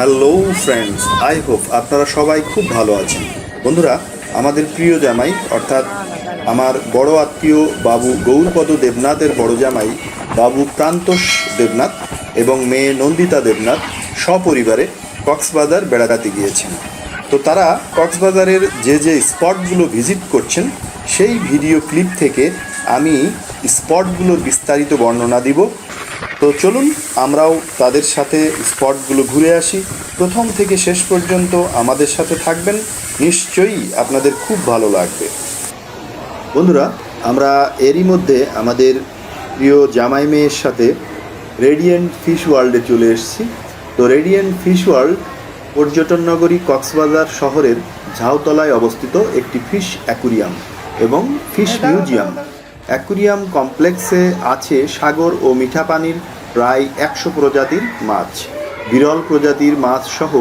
Hello friends I hope আপনারা সবাই খুব ভালো আছেন। বন্ধুরা, আমাদের প্রিয় জামাই, অর্থাৎ আমার বড় আত্মীয় বাবু গৌরপদ দেবনাথের বড় জামাই, বাবু প্রান্তোষ দেবনাথ এবং মেয়ে নন্দিতা দেবনাথ সপরিবারে কক্সবাজার বেড়াতে গিয়েছেন। তো তারা কক্সবাজারের যে যে স্পটগুলো ভিজিট করছেন, সেই ভিডিও ক্লিপ থেকে আমি স্পটগুলোর বিস্তারিত বর্ণনা দিব। তো চলুন আমরাও তাদের সাথে স্পটগুলো ঘুরে আসি। প্রথম থেকে শেষ পর্যন্ত আমাদের সাথে থাকবেন। নিশ্চয়ই আপনাদের খুব ভালো লাগবে। বন্ধুরা আমরা এরই মধ্যে আমাদের প্রিয় জামাই মেয়ের সাথে রেডিয়েন্ট ফিশ ওয়ার্ল্ডে চলে এসেছি। তো রেডিয়েন্ট ফিশ ওয়ার্ল্ড পর্যটন নগরী কক্সবাজার শহরের ঝাউতলায় অবস্থিত একটি ফিশ অ্যাকুরিয়াম এবং ফিশ মিউজিয়াম অ্যাকুরিয়াম কমপ্লেক্সে আছে সাগর ও মিঠা পানির প্রায় একশো প্রজাতির মাছ। বিরল প্রজাতির মাছ সহ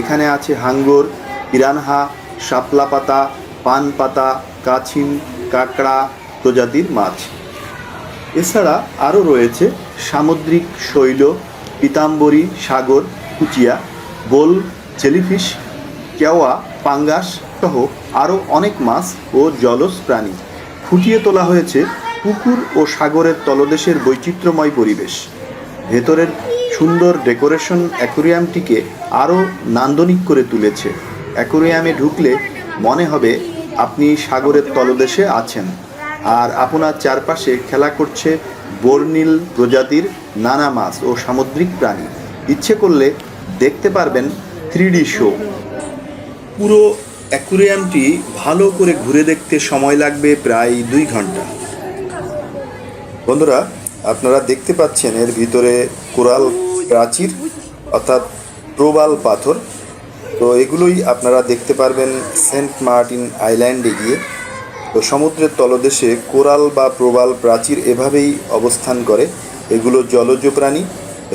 এখানে আছে হাঙ্গর, পিরানহা শাপলা পাতা পান পাতা কাছিম, কাঁকড়া প্রজাতির মাছ। এছাড়া আরও রয়েছে সামুদ্রিক শৈল, পিতাম্বরী, সাগর, কুচিয়া, বোল, জেলিফিশ, কেওয়া, পাঙ্গাস সহ আরও অনেক মাছ ও জলজ প্রাণী। ফুটিয়ে তোলা হয়েছে পুকুর ও সাগরের তলদেশের বৈচিত্র্যময় পরিবেশ। ভেতরের সুন্দর ডেকোরেশন অ্যাকোরিয়ামটিকে আরও নান্দনিক করে তুলেছে। অ্যাকোরিয়ামে ঢুকলে মনে হবে আপনি সাগরের তলদেশে আছেন। আর আপনার চারপাশে খেলা করছে বর্নিল প্রজাতির নানা মাছ ও সামুদ্রিক প্রাণী। ইচ্ছে করলে দেখতে পারবেন থ্রি শো। পুরো অ্যাকুরিয়ামটি ভালো করে ঘুরে দেখতে সময় লাগবে প্রায় দুই ঘণ্টা। বন্ধুরা, আপনারা দেখতে পাচ্ছেন এর ভিতরে কোরাল প্রাচীর, অর্থাৎ প্রবাল পাথর। তো এগুলোই আপনারা দেখতে পারবেন সেন্ট মার্টিন আইল্যান্ডে গিয়ে। তো সমুদ্রের তলদেশে কোরাল বা প্রবাল প্রাচীর এভাবেই অবস্থান করে। এগুলো জলজ প্রাণী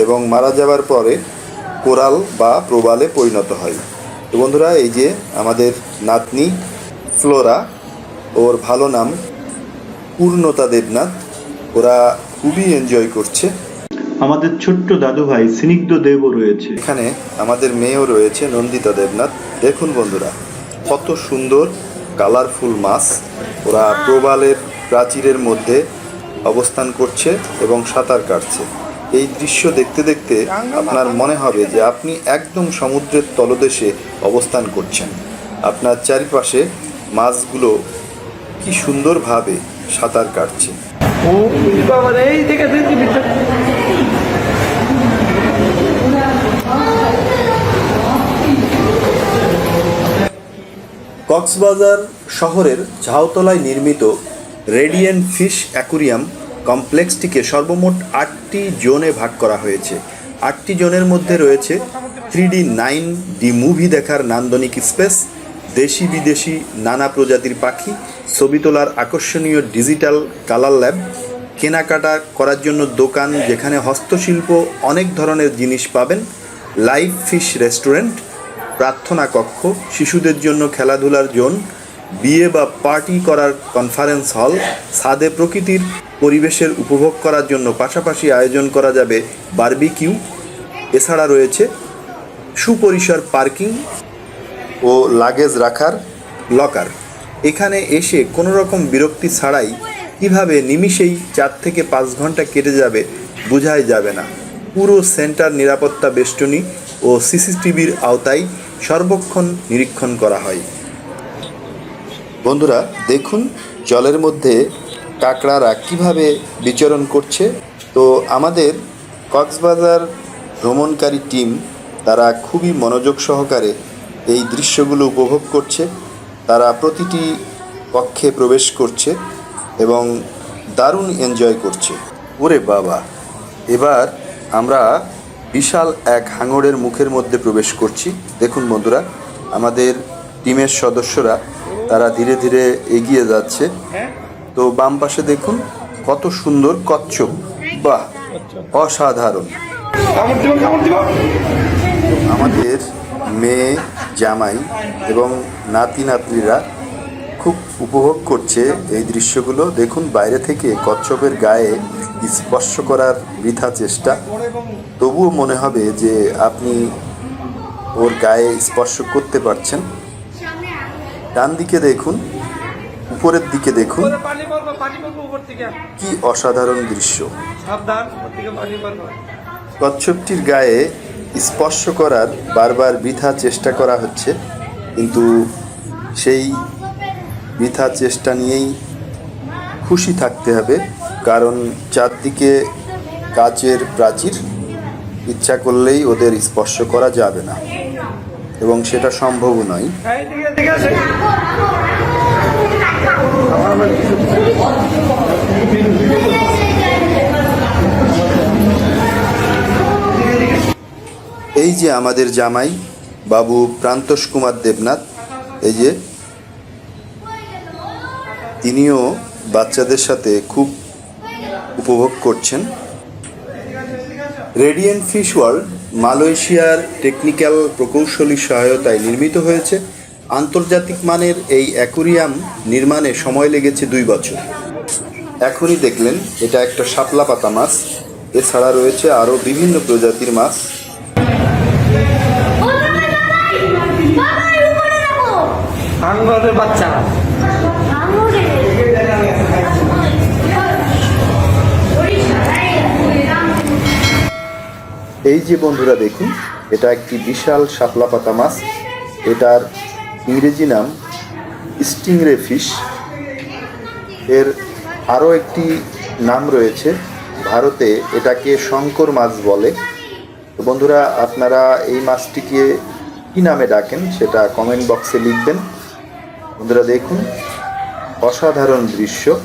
এবং মারা যাওয়ার পরে কোরাল বা প্রবালে পরিণত হয়। তো বন্ধুরা এই যে আমাদের নাতনি ফ্লোরা ওর ভালো নাম পূর্ণতা দেবনাথ। ওরা খুবই এনজয় করছে। আমাদের ছোট্ট দাদু ভাই স্নিগ্ধ দেবও রয়েছে। এখানে আমাদের মেয়েও রয়েছে নন্দিতা দেবনাথ। দেখুন বন্ধুরা কত সুন্দর কালারফুল মাছ। ওরা প্রবালের প্রাচীরের মধ্যে অবস্থান করছে এবং সাঁতার কাটছে। এই দৃশ্য দেখতে দেখতে আপনার মনে হবে যে আপনি একদম সমুদ্রের তলদেশে অবস্থান করছেন আপনার চারিপাশে মাছগুলো কি সুন্দরভাবে সাঁতার কাটছে ও বাবা এই। কক্সবাজার শহরের ঝাউতলায় নির্মিত রেডিয়েন্ট ফিশ অ্যাকুরিয়াম কমপ্লেক্সটিকে সর্বমোট আটটি জোনে ভাগ করা হয়েছে। আটটি জোনের মধ্যে রয়েছে three D nine D movie দেখার নান্দনিক স্পেস, দেশি বিদেশি নানা প্রজাতির পাখি, ছবি তোলার আকর্ষণীয় ডিজিটাল কালার ল্যাব, কেনাকাটা করার জন্য দোকান যেখানে হস্তশিল্প অনেক ধরনের জিনিস পাবেন, লাইভ ফিশ রেস্টুরেন্ট, প্রার্থনা কক্ষ, শিশুদের জন্য খেলাধুলার জোন বিয়ে বা পার্টি করার কনফারেন্স হল ছাদে প্রকৃতির পরিবেশের উপভোগ করার জন্য পাশাপাশি আয়োজন করা যাবে বারবিকিউ এছাড়া রয়েছে সুপরিসর পার্কিং ও লাগেজ রাখার লকার এখানে এসে কোনো রকম বিরক্তি ছাড়াই কীভাবে নিমিষেই চার থেকে পাঁচ ঘণ্টা কেটে যাবে বোঝাই যাবে না। পুরো সেন্টার নিরাপত্তা বেষ্টনী ও সিসিটিভির আওতায় সর্বক্ষণ নিরীক্ষণ করা হয়। বন্ধুরা, দেখুন জলের মধ্যে কাঁকড়ারা কীভাবে বিচরণ করছে। তো আমাদের কক্সবাজার ভ্রমণকারী টিম তারা খুবই মনোযোগ সহকারে এই দৃশ্যগুলো উপভোগ করছে। তারা প্রতিটি কক্ষে প্রবেশ করছে এবং দারুণ এনজয় করছে। ওরে বাবা! এবার আমরা বিশাল এক হাঙরের মুখের মধ্যে প্রবেশ করছি। দেখুন বন্ধুরা, আমাদের টিমের সদস্যরা তারা ধীরে ধীরে এগিয়ে যাচ্ছে। তো বাম পাশে দেখুন কত সুন্দর কচ্ছপ। বাহ অসাধারণ। আমাদের মেয়ে জামাই এবং নাতি নাতনিরা খুব উপভোগ করছে এই দৃশ্যগুলো। দেখুন বাইরে থেকে কচ্ছপের গায়ে স্পর্শ করার বৃথা চেষ্টা। তবুও মনে হবে যে আপনি ওর গায়ে স্পর্শ করতে পারছেন। ডান দিকে দেখুন উপরের দিকে দেখুন। কি অসাধারণ দৃশ্য। কচ্ছপটির গায়ে স্পর্শ করার বারবার বৃথা চেষ্টা করা হচ্ছে কিন্তু সেই বৃথা চেষ্টা নিয়েই খুশি থাকতে হবে কারণ চারদিকে কাচের প্রাচীর ইচ্ছা করলেই ওদের স্পর্শ করা যাবে না। এবং সেটা সম্ভবও নয়। এই যে আমাদের জামাই, বাবু প্রান্তোষ কুমার দেবনাথ, এই যে তিনিও বাচ্চাদের সাথে খুব উপভোগ করছেন। রেডিয়েন্ট ফিশ ওয়ার্ল্ড মালয়েশিয়ার টেকনিক্যাল প্রকৌশলী সহায়তায় নির্মিত হয়েছে আন্তর্জাতিক মানের এই অ্যাকুরিয়াম নির্মাণে সময় লেগেছে দুই বছর। এখনই দেখলেন এটা একটা শাপলা পাতা মাছ। এছাড়া রয়েছে আরও বিভিন্ন প্রজাতির মাছ। বাচ্চা। এই যে বন্ধুরা দেখুন, এটা একটি বিশাল শাপলা পাতা মাছ। এটার ইংরেজি নাম স্টিংরে ফিশ। এর আরও একটি নাম রয়েছে। ভারতে এটাকে শঙ্কর মাছ বলে। তো বন্ধুরা, আপনারা এই মাছটিকে কী নামে ডাকেন সেটা কমেন্ট বক্সে লিখবেন। বন্ধুরা দেখুন, অসাধারণ দৃশ্য।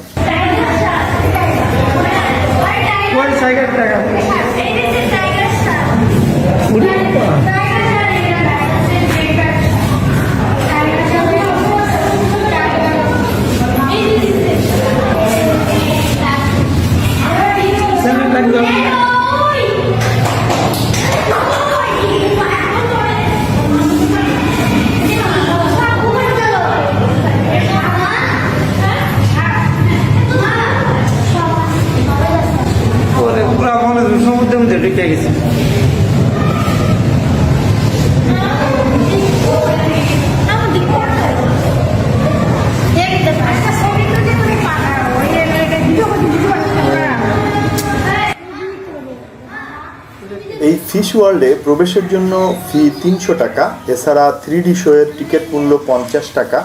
এই ফিশ ওয়ার্ল্ডে প্রবেশের জন্য ফি তিনশো টাকা, এছাড়া থ্রি ডি শোয়ের টিকিট মূল্য পঞ্চাশ টাকা।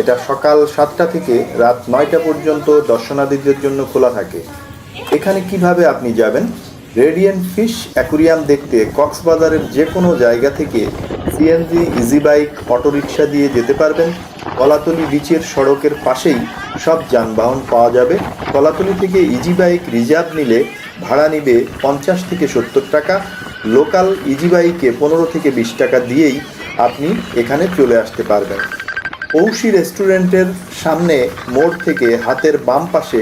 এটা সকাল সাতটা থেকে রাত নয়টা পর্যন্ত দর্শনার্থীদের জন্য খোলা থাকে। এখানে কীভাবে আপনি যাবেন? রেডিয়েন্ট ফিশ অ্যাকুরিয়াম দেখতে কক্সবাজারের যে কোনো জায়গা থেকে সিএনজি ইজি বাইক অটোরিকশা দিয়ে যেতে পারবেন। কলাতলি বিচের সড়কের পাশেই সব যানবাহন পাওয়া যাবে। কলাতলি থেকে ইজি বাইক রিজার্ভ নিলে ভাড়া নিবে পঞ্চাশ থেকে সত্তর টাকা। লোকাল ইজিবাইকে পনেরো থেকে বিশ টাকা দিয়েই আপনি এখানে চলে আসতে পারবেন। পৌষি রেস্টুরেন্টের সামনে মোড় থেকে হাতের বাম পাশে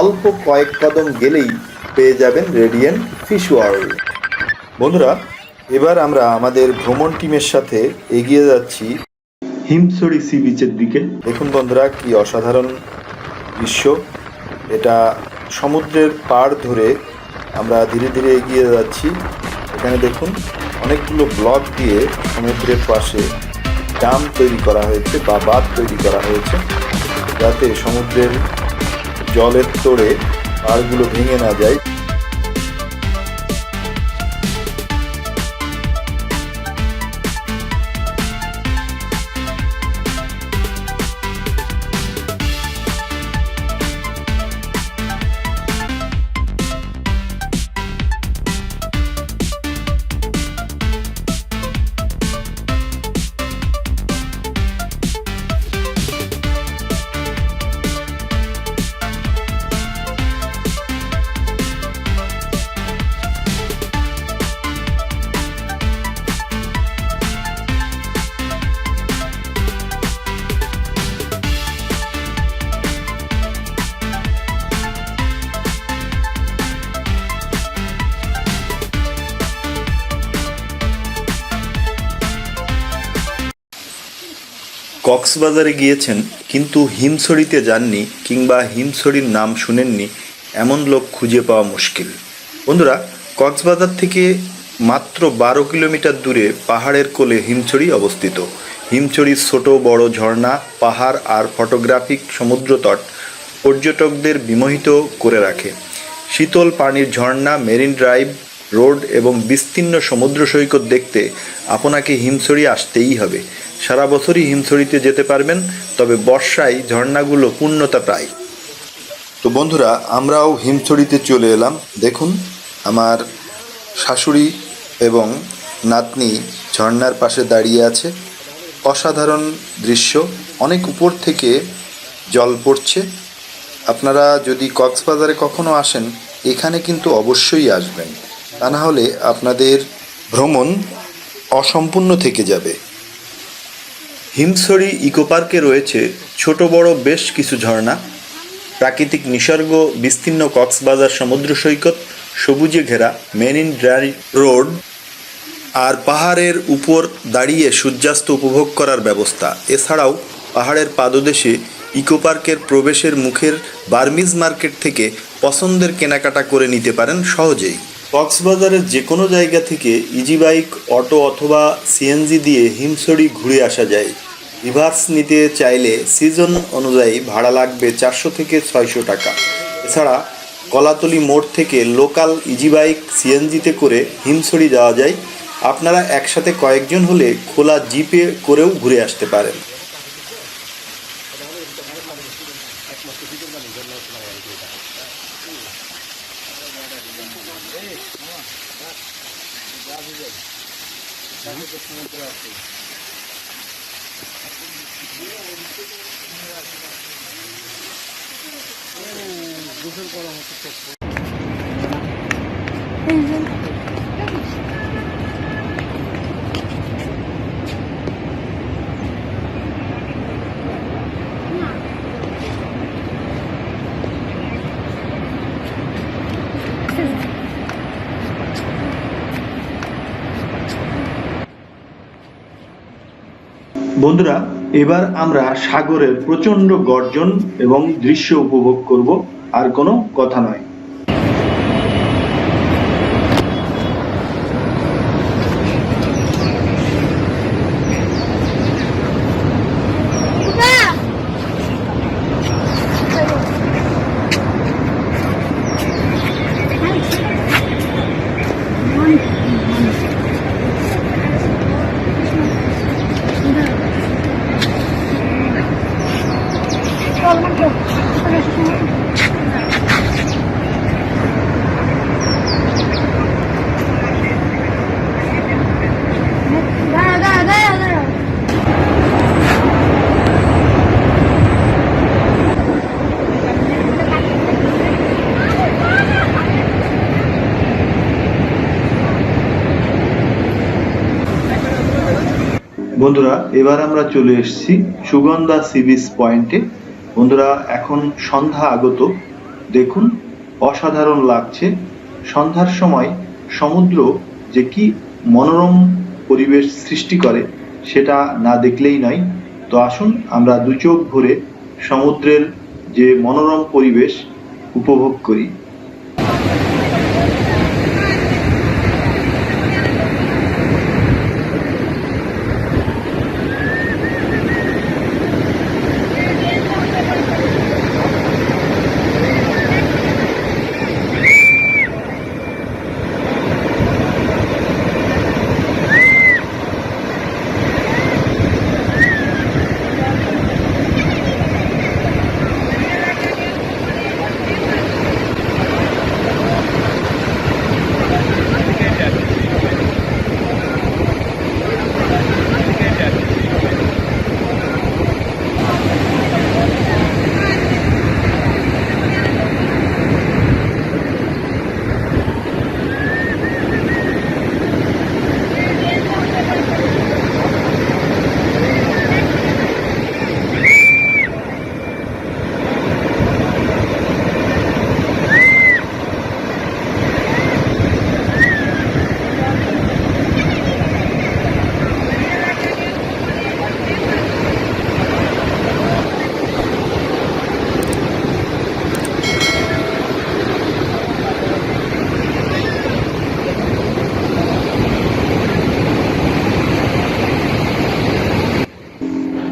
অল্প কয়েক কদম গেলেই পেয়ে যাবেন রেডিয়েন্ট ফিশ ওয়ার্ল্ড বন্ধুরা এবার আমরা আমাদের ভ্রমণ টিমের সাথে এগিয়ে যাচ্ছি। হিমছড়ি সি বিচের দিকে। দেখুন বন্ধুরা কি অসাধারণ দৃশ্য। এটা সমুদ্রের পাড় ধরে আমরা ধীরে ধীরে এগিয়ে যাচ্ছি। এখানে দেখুন, অনেকগুলো ব্লক দিয়ে সমুদ্রের পাশে ডাম তৈরি করা হয়েছে বা বাঁধ তৈরি করা হয়েছে, যাতে সমুদ্রের জলের তোড়ে পাড়গুলো ভেঙে না যায়। কক্সবাজারে গিয়েছেন, কিন্তু হিমছড়িতে যাননি কিংবা হিমছড়ির নাম শুনেননি, এমন লোক খুঁজে পাওয়া মুশকিল। বন্ধুরা, কক্সবাজার থেকে মাত্র বারো কিলোমিটার দূরে পাহাড়ের কোলে হিমছড়ি অবস্থিত। হিমছড়ির ছোট, বড় ঝর্ণা, পাহাড় আর ফটোগ্রাফিক সমুদ্রতট পর্যটকদের বিমোহিত করে রাখে। শীতল পানির ঝর্ণা, মেরিন ড্রাইভ রোড এবং বিস্তীর্ণ সমুদ্র সৈকত দেখতে আপনাকে হিমছড়ি আসতেই হবে। সারা বছরই হিমছড়িতে যেতে পারবেন, তবে বর্ষায় ঝর্ণাগুলো পূর্ণতা প্রায় তো বন্ধুরা, আমরাও হিমছড়িতে চলে এলাম। দেখুন, আমার শাশুড়ি এবং নাতনি ঝর্ণার পাশে দাঁড়িয়ে আছে। অসাধারণ দৃশ্য। অনেক উপর থেকে জল পড়ছে। আপনারা যদি কক্সবাজারে কখনো আসেন, এখানে কিন্তু অবশ্যই আসবেন। তা না হলে আপনাদের ভ্রমণ অসম্পূর্ণ থেকে যাবে। হিমছড়ি ইকো পার্কে রয়েছে ছোট বড় বেশ কিছু ঝর্ণা। প্রাকৃতিক নিসর্গ, বিস্তীর্ণ কক্সবাজার সমুদ্র সৈকত, সবুজে ঘেরা মেরিন ড্রাইভ রোড আর পাহাড়ের উপর দাঁড়িয়ে সূর্যাস্ত উপভোগ করার ব্যবস্থা। এছাড়াও পাহাড়ের পাদদেশে ইকো পার্কের প্রবেশের মুখের বার্মিজ মার্কেট থেকে পছন্দের কেনাকাটা করে নিতে পারেন সহজেই। কক্সবাজারের যে কোনো জায়গা থেকে ইজি বাইক, অটো অথবা সিএনজি দিয়ে হিমসড়ি ঘুরে আসা যায়। রিভার্স নিতে চাইলে সিজন অনুযায়ী ভাড়া লাগবে চারশো থেকে ছয়শো টাকা। এছাড়া কলাতলি মোড় থেকে লোকাল ইজি বাইক, সিএনজিতে করে হিমসড়ি যাওয়া যায়। আপনারা একসাথে কয়েকজন হলে খোলা জিপে করেও ঘুরে আসতে পারেন। বন্ধুরা এবার আমরা সাগরের প্রচণ্ড গর্জন এবং দৃশ্য উপভোগ করব আর কোনো কথা নয়। বন্ধুরা, এবার আমরা চলে এসেছি সুগন্ধা সি বিচ পয়েন্টে। বন্ধুরা, এখন সন্ধ্যা আগত। দেখুন, অসাধারণ লাগছে। সন্ধ্যার সময় সমুদ্র যে কি মনোরম পরিবেশ সৃষ্টি করে, সেটা না দেখলেই নয়। তো আসুন, আমরা দু চোখ ভরে সমুদ্রের যে মনোরম পরিবেশ উপভোগ করি।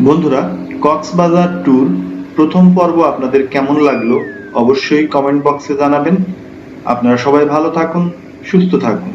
বন্ধুরা, কক্সবাজার ট্যুর প্রথম পর্ব আপনাদের কেমন লাগল অবশ্যই কমেন্ট বক্সে জানাবেন। আপনারা সবাই ভালো থাকুন, সুস্থ থাকুন।